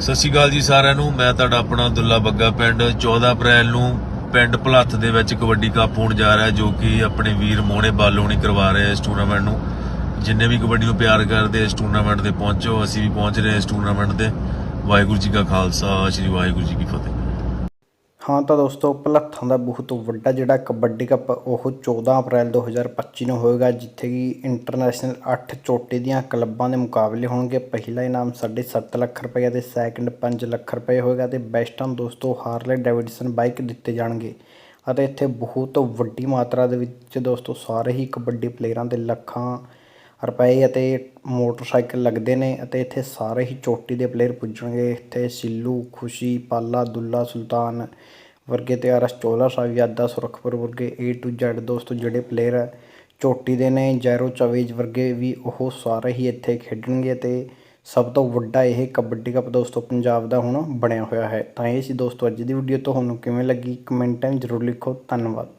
ਸਤਿ ਸ਼੍ਰੀ ਅਕਾਲ ਜੀ ਸਾਰਿਆਂ ਨੂੰ। ਮੈਂ ਤੁਹਾਡਾ ਆਪਣਾ ਦੁੱਲਾ ਬੱਗਾ ਪਿੰਡ 14 ਅਪ੍ਰੈਲ ਨੂੰ ਪਿੰਡ ਭਲੱਥ ਦੇ ਵਿੱਚ ਕਬੱਡੀ ਕੱਪ ਹੋਣ ਜਾ ਰਿਹਾ, ਜੋ ਕਿ ਆਪਣੇ ਵੀਰ ਮੋਹਣੇ ਬਾਲੋਣੀ ਕਰਵਾ ਰਹੇ ਇਸ ਟੂਰਨਾਮੈਂਟ ਨੂੰ। ਜਿੰਨੇ ਵੀ ਕਬੱਡੀ ਨੂੰ ਪਿਆਰ ਕਰਦੇ ਇਸ ਟੂਰਨਾਮੈਂਟ ਤੇ ਪਹੁੰਚੋ। ਅਸੀਂ ਵੀ ਪਹੁੰਚ ਰਹੇ ਇਸ ਟੂਰਨਾਮੈਂਟ ਦੇ ਵਾਹਿਗੁਰੂ ਜੀ ਕਾ ਖਾਲਸਾ, ਸ੍ਰੀ ਵਾਹਿਗੁਰੂ ਜੀ ਕੀ ਫਤਿਹ। ਹਾਂ ਤਾਂ ਦੋਸਤੋ, ਭਲੱਥਾਂ ਦਾ ਬਹੁਤ ਵੱਡਾ ਜਿਹੜਾ ਕਬੱਡੀ ਕੱਪ ਉਹ 14 ਅਪ੍ਰੈਲ 2025 ਨੂੰ ਹੋਏਗਾ, ਜਿੱਥੇ ਕਿ ਇੰਟਰਨੈਸ਼ਨਲ 8 ਚੋਟੀ ਦੀਆਂ ਕਲੱਬਾਂ ਦੇ ਮੁਕਾਬਲੇ ਹੋਣਗੇ। ਪਹਿਲਾ ਇਨਾਮ 7.5 ਲੱਖ ਰੁਪਏ ਤੇ ਸੈਕੰਡ 5 ਲੱਖ ਰੁਪਏ ਹੋਏਗਾ ਤੇ ਬੈਸਟਾਂ ਦੋਸਤੋ, ਹਾਰਲੇ ਡੈਵਿਡਸਨ ਬਾਈਕ ਦਿੱਤੇ ਜਾਣਗੇ। ਅਤੇ ਇੱਥੇ ਬਹੁਤ ਵੱਡੀ ਮਾਤਰਾ ਦੇ ਵਿੱਚ ਦੋਸਤੋ, ਸਾਰੇ ਹੀ ਕਬੱਡੀ ਪਲੇਅਰਾਂ ਦੇ ਲੱਖਾਂ ਰੁਪਏ ਅਤੇ ਮੋਟਰਸਾਈਕਲ ਲੱਗਦੇ ਨੇ ਅਤੇ ਇੱਥੇ ਸਾਰੇ ਹੀ ਚੋਟੀ ਦੇ ਪਲੇਅਰ ਪੁੱਜਣਗੇ। ਇੱਥੇ ਸਿੱਲੂ, ਖੁਸ਼ੀ, ਪਾਲਾ, ਦੁੱਲਾ ਸੁਲਤਾਨ ਵਰਗੇ ਤੇ ਆਰਐਸ ਚੋਲਾ ਸਾਹਿਬ, ਯਾਦਾ ਸੁਰਖਪੁਰ ਵਰਗੇ A to Z ਦੋਸਤੋ ਜਿਹੜੇ ਪਲੇਅਰ ਚੋਟੀ ਦੇ ਨੇ, ਜੈਰੋ ਚਵੇਜ ਵਰਗੇ ਵੀ ਉਹ ਸਾਰੇ ਹੀ ਇੱਥੇ ਖੇਡਣਗੇ ਤੇ ਸਭ ਤੋਂ ਵੱਡਾ ਇਹ ਕਬੱਡੀ ਕੱਪ ਦੋਸਤੋ ਪੰਜਾਬ ਦਾ ਹੁਣ ਬਣਿਆ ਹੋਇਆ ਹੈ। ਤਾਂ ਇਹ ਸੀ ਦੋਸਤੋ ਅੱਜ ਦੀ ਵੀਡੀਓ ਤੁਹਾਨੂੰ ਕਿਵੇਂ ਲੱਗੀ? ਕਮੈਂਟਾਂ ਵਿੱਚ ਜ਼ਰੂਰ ਲਿਖੋ। ਧੰਨਵਾਦ।